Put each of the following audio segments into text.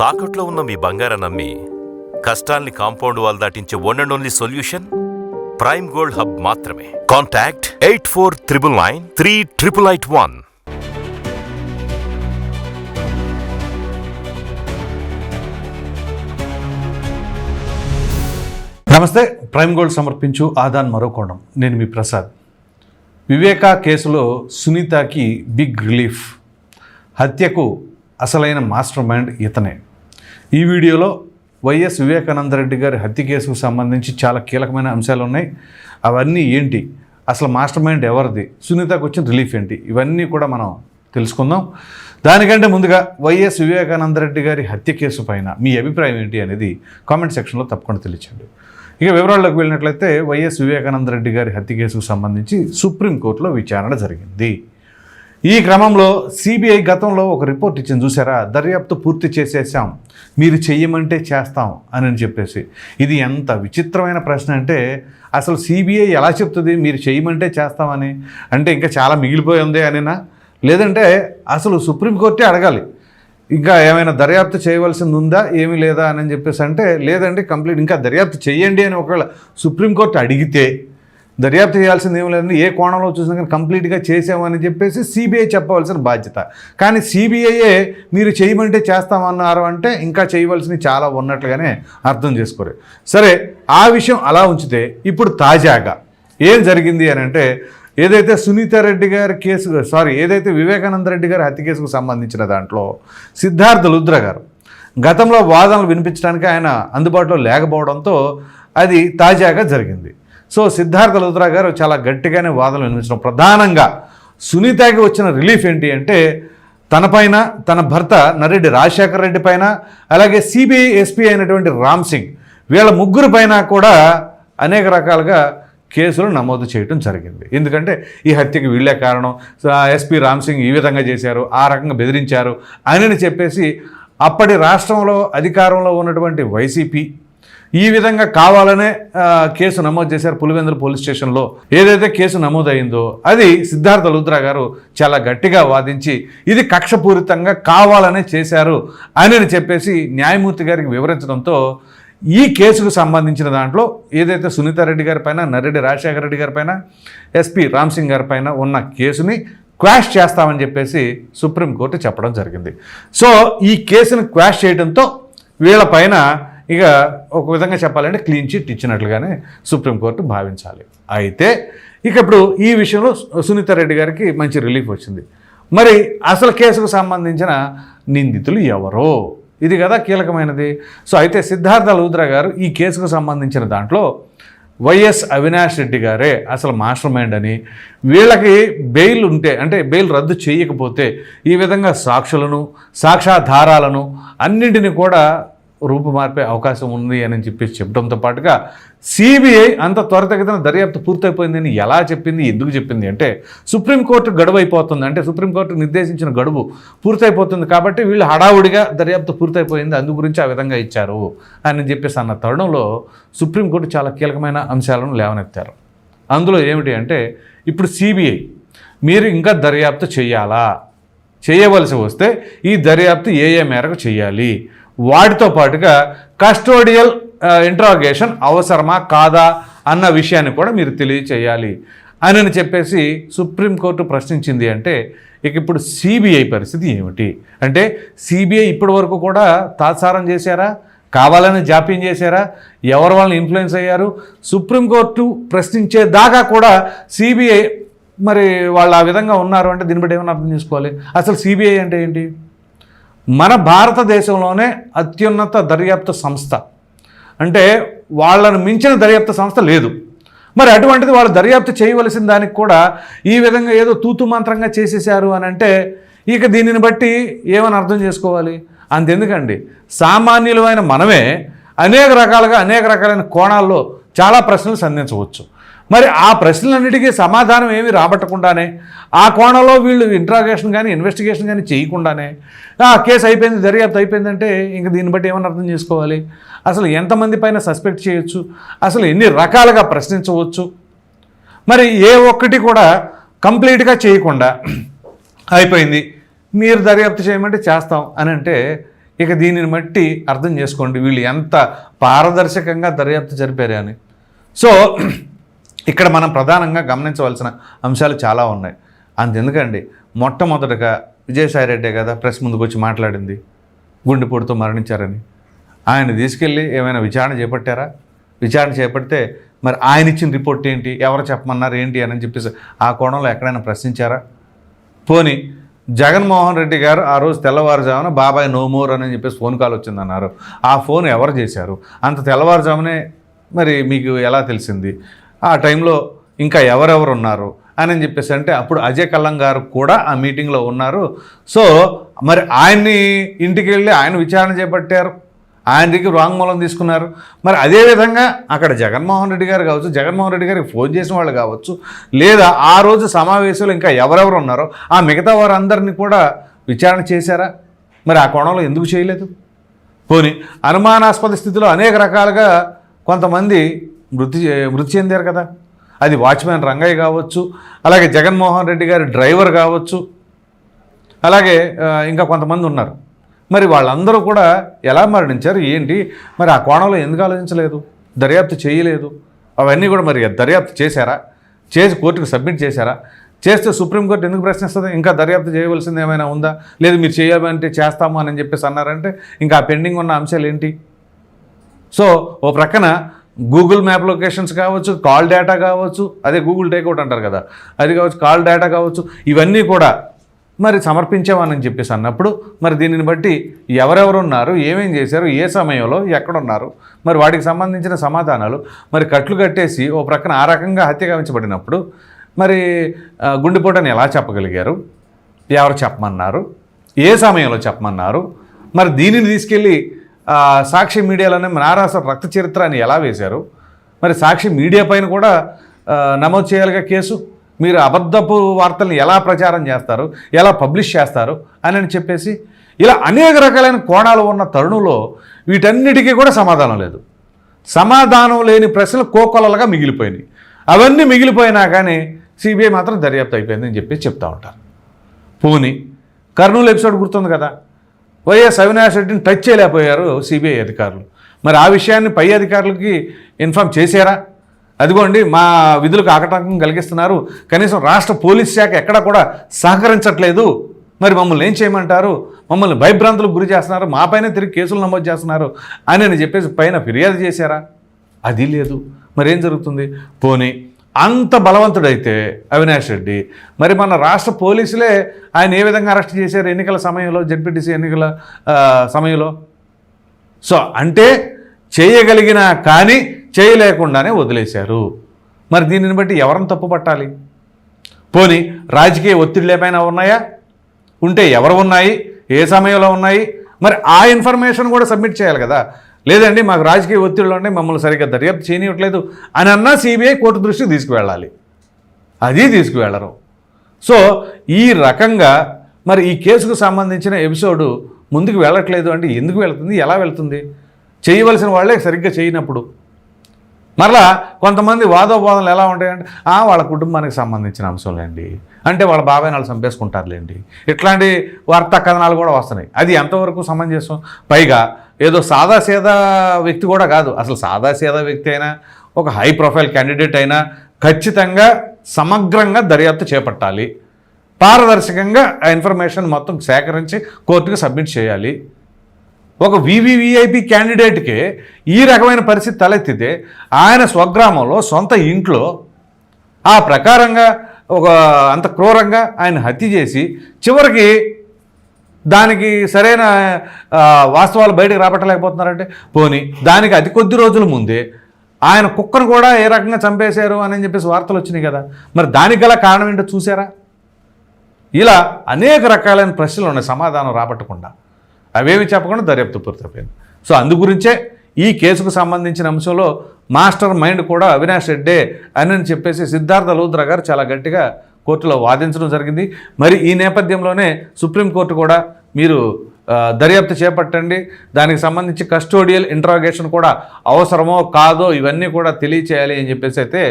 తాకట్లో ఉన్న మీ బంగారం నమ్మి కష్టాల్ని compound wall దాటించే one and only solution prime gold hub మాత్రమే. Contact eight four triple nine three triple eight one నమస్తే ప్రైమ్ గోల్డ్ సమర్పించు ఆదాన్ మరో కోణం. నేను మీ ప్రసాద్. వివేకా కేసులో సునీతకి బిగ్ రిలీఫ్ హత్యకు అసలైన మాస్టర్ మైండ్ ఇతనే. ఈ వీడియోలో వైఎస్ వివేకానందరెడ్డి గారి హత్య కేసుకు సంబంధించి చాలా కీలకమైన అంశాలు ఉన్నాయి. అవన్నీ ఏంటి? అసలు మాస్టర్ మైండ్ ఎవరిది? సునీతకు వచ్చిన రిలీఫ్ ఏంటి? ఇవన్నీ కూడా మనం తెలుసుకుందాం. దానికంటే ముందుగా వైఎస్ వివేకానందరెడ్డి గారి హత్య కేసు పైన మీ అభిప్రాయం ఏంటి అనేది కామెంట్ సెక్షన్లో తప్పకుండా తెలియచండి ఇక వివరాల్లోకి వెళ్ళినట్లయితే వైఎస్ వివేకానందరెడ్డి గారి హత్య కేసుకు సంబంధించి సుప్రీంకోర్టులో విచారణ జరిగింది. ఈ క్రమంలో సిబిఐ గతంలో ఒక రిపోర్ట్ ఇచ్చింది చూసారా దర్యాప్తు పూర్తి చేసేసాం మీరు చెయ్యమంటే చేస్తాం అని చెప్పేసి. ఇది ఎంత విచిత్రమైన ప్రశ్న అంటే అసలు సిబిఐ ఎలా చెప్తుంది? మీరు చేయమంటే చేస్తామని. అంటే ఇంకా చాలా మిగిలిపోయి ఉంది అనినా? లేదంటే అసలు సుప్రీంకోర్టే అడగాలి. ఇంకా ఏమైనా దర్యాప్తు చేయవలసింది ఉందా ఏమీ లేదా అని చెప్పేసి అంటే లేదండి కంప్లీట్ ఇంకా దర్యాప్తు చేయండి అని ఒకవేళ సుప్రీంకోర్టు అడిగితే దర్యాప్తు చేయాల్సింది ఏం లేదని ఏ కోణంలో చూసినా కానీ కంప్లీట్గా చేసామని చెప్పేసి సిబిఐ చెప్పవలసిన బాధ్యత. కానీ సిబిఐయే మీరు చేయమంటే చేస్తామన్నారు అంటే ఇంకా చేయవలసినవి చాలా ఉన్నట్లుగానే అర్థం చేసుకోరు. సరే ఆ విషయం అలా ఉంచితే ఇప్పుడు తాజాగా ఏం జరిగింది అని అంటే ఏదైతే సునీతారెడ్డి గారి కేసు సారీ ఏదైతే వివేకానంద రెడ్డి గారి హత్య కేసుకు సంబంధించిన దాంట్లో సిద్ధార్థ లుద్ర గారు గతంలో వాదనలు వినిపించడానికి ఆయన అందుబాటులో లేకపోవడంతో అది తాజాగా జరిగింది. సో సిద్ధార్థ లుద్రా గారు చాలా గట్టిగానే వాదనలు వినిపించడం. ప్రధానంగా సునీతకి వచ్చిన రిలీఫ్ ఏంటి అంటే తనపైన తన భర్త నరెడ్డి రాజశేఖర రెడ్డి పైన అలాగే సిబిఐ ఎస్పీ అయినటువంటి రామ్ సింగ్ వీళ్ళ ముగ్గురు పైన కూడా అనేక రకాలుగా కేసులు నమోదు చేయటం జరిగింది. ఎందుకంటే ఈ హత్యకి వీళ్ళే కారణం. ఎస్పీ రామ్ సింగ్ ఈ విధంగా చేశారు ఆ రకంగా బెదిరించారు అని చెప్పేసి అప్పటి రాష్ట్రంలో అధికారంలో ఉన్నటువంటి వైసీపీ ఈ విధంగా కావాలనే కేసు నమోదు చేశారు పులివెందుల పోలీస్ స్టేషన్లో. ఏదైతే కేసు నమోదైందో అది సిద్ధార్థ లుద్రా గారు చాలా గట్టిగా వాదించి ఇది కక్షపూరితంగా కావాలనే చేశారు అని చెప్పేసి న్యాయమూర్తి గారికి వివరించడంతో ఈ కేసుకు సంబంధించిన దాంట్లో ఏదైతే సునీతారెడ్డి గారి పైన నరెడ్డి రాజశేఖర రెడ్డి గారి పైన ఎస్పీ రామ్ సింగ్ గారి పైన ఉన్న కేసుని క్వాష్ చేస్తామని చెప్పేసి సుప్రీంకోర్టు చెప్పడం జరిగింది. సో ఈ కేసును క్వాష్ చేయడంతో వీళ్ళ పైన ఇక ఒక విధంగా చెప్పాలంటే క్లీన్ చిట్ ఇచ్చినట్లుగానే సుప్రీంకోర్టు భావించాలి. అయితే ఇక ఇప్పుడు ఈ విషయంలో సునీత రెడ్డి గారికి మంచి రిలీఫ్ వచ్చింది. మరి అసలు కేసుకు సంబంధించిన నిందితులు ఎవరో? ఇది కదా కీలకమైనది. సో అయితే సిద్ధార్థ లూద్రా గారు ఈ కేసుకు సంబంధించిన దాంట్లో వైఎస్ అవినాష్ రెడ్డి గారే అసలు మాస్టర్ మైండ్ అని వీళ్ళకి బెయిల్ ఉంటే అంటే బెయిల్ రద్దు చేయకపోతే ఈ విధంగా సాక్షులను సాక్ష్యాధారాలను అన్నింటిని కూడా రూపుమార్పే అవకాశం ఉంది అని చెప్పేసి చెప్పడంతో పాటుగా సిబిఐ అంత త్వరితగతిన దర్యాప్తు పూర్తయిపోయిందని ఎలా చెప్పింది ఎందుకు చెప్పింది అంటే సుప్రీంకోర్టు గడువు అయిపోతుంది అంటే సుప్రీంకోర్టు నిర్దేశించిన గడువు పూర్తయిపోతుంది కాబట్టి వీళ్ళు హడావుడిగా దర్యాప్తు పూర్తయిపోయింది. అందు గురించి ఆ విధంగా ఇచ్చారు అని చెప్పేసి అన్న తరుణంలో సుప్రీంకోర్టు చాలా కీలకమైన అంశాలను లేవనెత్తారు. అందులో ఏమిటి అంటే ఇప్పుడు సిబిఐ మీరు ఇంకా దర్యాప్తు చేయాలా? చేయవలసి వస్తే ఈ దర్యాప్తు ఏ ఏ మేరకు చేయాలి? వాటితో పాటుగా కస్టోడియల్ ఇంట్రాగేషన్ అవసరమా కాదా అన్న విషయాన్ని కూడా మీరు తెలియచేయాలి అని చెప్పేసి సుప్రీంకోర్టు ప్రశ్నించింది అంటే ఇక ఇప్పుడు సిబిఐ పరిస్థితి ఏమిటి? అంటే సిబిఐ ఇప్పటి వరకు కూడా తాత్సారం చేశారా? కావాలని జాప్యం చేశారా? ఎవరు వాళ్ళని ఇన్ఫ్లుయెన్స్ అయ్యారు? సుప్రీంకోర్టు ప్రశ్నించే దాకా కూడా సిబిఐ మరి వాళ్ళు ఆ విధంగా ఉన్నారు అంటే దీన్ని బట్టి ఏమైనా అర్థం చేసుకోవాలి. అసలు సిబిఐ అంటే ఏంటి? మన భారతదేశంలోనే అత్యున్నత దర్యాప్తు సంస్థ. అంటే వాళ్ళను మించిన దర్యాప్తు సంస్థ లేదు. మరి అటువంటిది వాళ్ళు దర్యాప్తు చేయవలసిన దానికి కూడా ఈ విధంగా ఏదో తూతు మంత్రంగా చేసేసారు అని అంటే ఇక దీనిని బట్టి ఏమని అర్థం చేసుకోవాలి? అంతెందుకండి. సామాన్యులమైన మనమే అనేక రకాలుగా అనేక రకాలైన కోణాల్లో చాలా ప్రశ్నలు సంధించవచ్చు. మరి ఆ ప్రశ్నలన్నిటికీ సమాధానం ఏమి రాబట్టకుండానే ఆ కోణంలో వీళ్ళు ఇంట్రాగేషన్ కానీ ఇన్వెస్టిగేషన్ కానీ చేయకుండానే ఆ కేసు అయిపోయింది దర్యాప్తు అయిపోయిందంటే ఇంక దీన్ని బట్టి ఏమని అర్థం చేసుకోవాలి? అసలు ఎంతమంది పైన సస్పెక్ట్ చేయొచ్చు? అసలు ఎన్ని రకాలుగా ప్రశ్నించవచ్చు? మరి ఏ ఒక్కటి కూడా కంప్లీట్గా చేయకుండా అయిపోయింది. మీరు దర్యాప్తు చేయమంటే చేస్తాం అని అంటే ఇక దీనిని బట్టి అర్థం చేసుకోండి వీళ్ళు ఎంత పారదర్శకంగా దర్యాప్తు జరిపారు అని. సో ఇక్కడ మనం ప్రధానంగా గమనించవలసిన అంశాలు చాలా ఉన్నాయి. అంతెందుకండి? మొట్టమొదటగా విజయసాయి రెడ్డే కదా ప్రెస్ ముందుకు వచ్చి మాట్లాడింది. గుండెపోటుతో మరణించారని. ఆయన తీసుకెళ్ళి ఏమైనా విచారణ చేపట్టారా? విచారణ చేపడితే మరి ఆయన ఇచ్చిన రిపోర్ట్ ఏంటి? ఎవరు చెప్పమన్నారు? ఏంటి? అని చెప్పేసి ఆ కోణంలో ఎక్కడైనా ప్రశ్నించారా? పోని జగన్మోహన్ రెడ్డి గారు ఆ రోజు తెల్లవారుజామున బాబాయ్ నోమోర్ అని చెప్పేసి ఫోన్ కాల్ వచ్చిందన్నారు. ఆ ఫోన్ ఎవరు చేశారు? అంత తెల్లవారుజామునే మరి మీకు ఎలా తెలిసింది? ఆ టైంలో ఇంకా ఎవరెవరు ఉన్నారు అని చెప్పేసి అంటే అప్పుడు అజయ్ కల్లం గారు కూడా ఆ మీటింగ్లో ఉన్నారు. సో మరి ఆయన్ని ఇంటికి వెళ్ళి ఆయన విచారణ చేపట్టారు. ఆయన దగ్గర వాంగ్మూలం తీసుకున్నారు. మరి అదేవిధంగా అక్కడ జగన్మోహన్ రెడ్డి గారు కావచ్చు జగన్మోహన్ రెడ్డి గారికి ఫోన్ చేసిన వాళ్ళు కావచ్చు లేదా ఆ రోజు సమావేశంలో ఇంకా ఎవరెవరు ఉన్నారో ఆ మిగతా వారందరినీ కూడా విచారణ చేశారా? మరి ఆ కోణంలో ఎందుకు చేయలేదు? పోని అనుమానాస్పద స్థితిలో అనేక రకాలుగా కొంతమంది మృతి చే- మృతి చెందారు కదా. అది వాచ్మెన్ రంగయ్య కావచ్చు అలాగే జగన్మోహన్ రెడ్డి గారి డ్రైవర్ కావచ్చు అలాగే ఇంకా కొంతమంది ఉన్నారు. మరి వాళ్ళందరూ కూడా ఎలా మరణించారు ఏంటి? మరి ఆ కోణంలో ఎందుకు ఆలోచించలేదు? దర్యాప్తు చేయలేదు. అవన్నీ కూడా మరి దర్యాప్తు చేశారా? చేసి కోర్టుకు సబ్మిట్ చేశారా? చేస్తే సుప్రీంకోర్టు ఎందుకు ప్రశ్నిస్తుంది? ఇంకా దర్యాప్తు చేయవలసింది ఏమైనా ఉందా? లేదు మీరు చేయాలంటే చేస్తాము అని చెప్పేసి అన్నారంటే ఇంకా పెండింగ్ ఉన్న అంశాలు ఏంటి? సో ఓ ప్రక్కన గూగుల్ మ్యాప్ లొకేషన్స్ కావచ్చు కాల్ డేటా కావచ్చు అదే గూగుల్ టేక్అవుట్ అంటారు కదా. అది కావచ్చు కాల్ డేటా కావచ్చు ఇవన్నీ కూడా మరి సమర్పించామని చెప్పేసి అన్నప్పుడు మరి దీనిని బట్టి ఎవరెవరు ఉన్నారు ఏమేం చేశారు ఏ సమయంలో ఎక్కడున్నారు మరి వాటికి సంబంధించిన సమాధానాలు మరి కట్లు కట్టేసి ఓ ప్రక్కన ఆ రకంగా హత్య గావించబడినప్పుడు మరి గుండెపోటని ఎలా చెప్పగలిగారు ఎవరు చెప్పమన్నారు ఏ సమయంలో చెప్పమన్నారు మరి దీనిని తీసుకెళ్ళి సాక్షి మీడియాలోనే నారాస రక్త చరిత్ర అని ఎలా వేశారు? మరి సాక్షి మీడియా పైన కూడా నమోదు చేయాలిగా కేసు? మీరు అబద్ధపు వార్తలను ఎలా ప్రచారం చేస్తారు? ఎలా పబ్లిష్ చేస్తారు? అని అని చెప్పేసి ఇలా అనేక రకాలైన కోణాలు ఉన్న తరుణంలో వీటన్నిటికీ కూడా సమాధానం లేదు. సమాధానం లేని ప్రశ్నలు కోకొలలుగా మిగిలిపోయినాయి. అవన్నీ మిగిలిపోయినా కానీ సిబిఐ మాత్రం దర్యాప్తు అయిపోయిందని చెప్పి చెప్తా ఉంటారు. పోని కర్నూలు ఎపిసోడ్ గుర్తుంది కదా? వైఎస్ అవినాష్ రెడ్డిని టచ్ చేయలేకపోయారు సిబిఐ అధికారులు. మరి ఆ విషయాన్ని పై అధికారులకి ఇన్ఫామ్ చేశారా? అదిగోండి మా విధులకు ఆకటంకం కలిగిస్తున్నారు. కనీసం రాష్ట్ర పోలీస్ శాఖ ఎక్కడా కూడా సహకరించట్లేదు. మరి మమ్మల్ని ఏం చేయమంటారు? మమ్మల్ని భయభ్రాంతులకు గురి చేస్తున్నారు. మాపైన తిరిగి కేసులు నమోదు చేస్తున్నారు అని అని చెప్పేసి పైన ఫిర్యాదు చేశారా? అది లేదు. మరి ఏం జరుగుతుంది? పోనీ అంత బలవంతుడైతే అవినాష్ రెడ్డి. మరి మన రాష్ట్ర పోలీసులే ఆయన ఏ విధంగా అరెస్ట్ చేశారు? ఎన్నికల సమయంలో జడ్పీటీసీ ఎన్నికల సమయంలో? సో అంటే చేయగలిగినా కానీ చేయలేకుండానే వదిలేశారు. మరి దీనిని బట్టి ఎవరిని తప్పు పట్టాలి? పోనీ రాజకీయ ఒత్తిడి ఏమైనా ఉన్నాయా? ఉంటే ఎవరు ఉన్నాయి? ఏ సమయంలో ఉన్నాయి? మరి ఆ ఇన్ఫర్మేషన్ కూడా సబ్మిట్ చేయాలి కదా. లేదండి మాకు రాజకీయ ఒత్తిడిలో ఉన్నాయి మమ్మల్ని సరిగ్గా దర్యాప్తు చేయనివ్వట్లేదు అని అన్నా సిబిఐ కోర్టు దృష్టికి తీసుకువెళ్ళాలి. అది తీసుకువెళ్ళరు. సో ఈ రకంగా మరి ఈ కేసుకు సంబంధించిన ఎపిసోడు ముందుకు వెళ్ళట్లేదు అంటే ఎందుకు వెళ్తుంది ఎలా వెళ్తుంది? చేయవలసిన వాళ్ళే సరిగ్గా చేయనప్పుడు. మరలా కొంతమంది వాదోపాదనలు ఎలా ఉంటాయంటే వాళ్ళ కుటుంబానికి సంబంధించిన అంశంలేండి. అంటే వాళ్ళ బాబాయ్ వాళ్ళు చంపేసుకుంటారులేండి. ఇట్లాంటి వార్తా కథనాలు కూడా వస్తున్నాయి. అది ఎంతవరకు సమంజసం? పైగా ఏదో సాదాసీదా వ్యక్తి కూడా కాదు. అసలు సాదాసీదా వ్యక్తి అయినా ఒక హై ప్రొఫైల్ క్యాండిడేట్ అయినా ఖచ్చితంగా సమగ్రంగా దర్యాప్తు చేపట్టాలి. పారదర్శకంగా ఆ ఇన్ఫర్మేషన్ మొత్తం సేకరించి కోర్టుకు సబ్మిట్ చేయాలి. ఒక వివివిఐపి క్యాండిడేట్కి ఈ రకమైన పరిస్థితి తలెత్తితే ఆయన స్వగ్రామంలో సొంత ఇంట్లో ఆ ప్రకారంగా ఒక అంత క్రూరంగా ఆయన హత్య చేసి చివరికి దానికి సరైన వాస్తవాలు బయటకు రాబట్టలేకపోతున్నారంటే పోనీ దానికి అతి కొద్ది రోజుల ముందే ఆయన కుక్కను కూడా ఏ రకంగా చంపేశారు అని చెప్పేసి వార్తలు వచ్చినాయి కదా. మరి దానికి గల కారణం ఏంటో చూసారా ఇలా అనేక రకాలైన ప్రశ్నలు ఉన్నాయి సమాధానం రాబట్టకుండా. అవేమి చెప్పకుండా దర్యాప్తు పూర్తయిపోయింది. సో అందు గురించే ఈ కేసుకు సంబంధించిన అంశంలో మాస్టర్ మైండ్ కూడా అవినాష్ రెడ్డే అని చెప్పేసి సిద్ధార్థ లూద్ర గారు చాలా గట్టిగా కోర్టులో వాదించడం జరిగింది. మరి ఈ నేపథ్యంలోనే సుప్రీంకోర్టు కూడా మీరు దర్యాప్తు చేపట్టండి. దానికి సంబంధించి కస్టోడియల్ ఇంట్రాగేషన్ కూడా అవసరమో కాదో ఇవన్నీ కూడా తెలియచేయాలి అని చెప్పేసి అయితే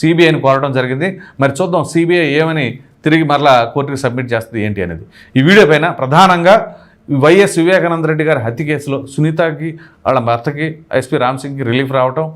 సిబిఐని కోరడం జరిగింది. మరి చూద్దాం సిబిఐ ఏమని తిరిగి మరలా కోర్టుకి సబ్మిట్ చేస్తుంది ఏంటి అనేది. ఈ వీడియో పైన ప్రధానంగా వైఎస్ వివేకానంద రెడ్డి గారి హత్య కేసులో సునీతకి వాళ్ళ భర్తకి ఎస్పీ రామ్ సింగ్కి రిలీఫ్ రావటం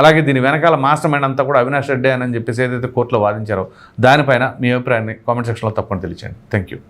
అలాగే దీని వెనకాల మాస్టర్ మైండ్ అంతా కూడా అవినాష్ రెడ్డి అని చెప్పేసి ఏదైతే కోర్టులో వాదించారో దానిపైన మీ అభిప్రాయాన్ని కామెంట్ సెక్షన్లో తప్పకుండా తెలియచేయండి. Thank you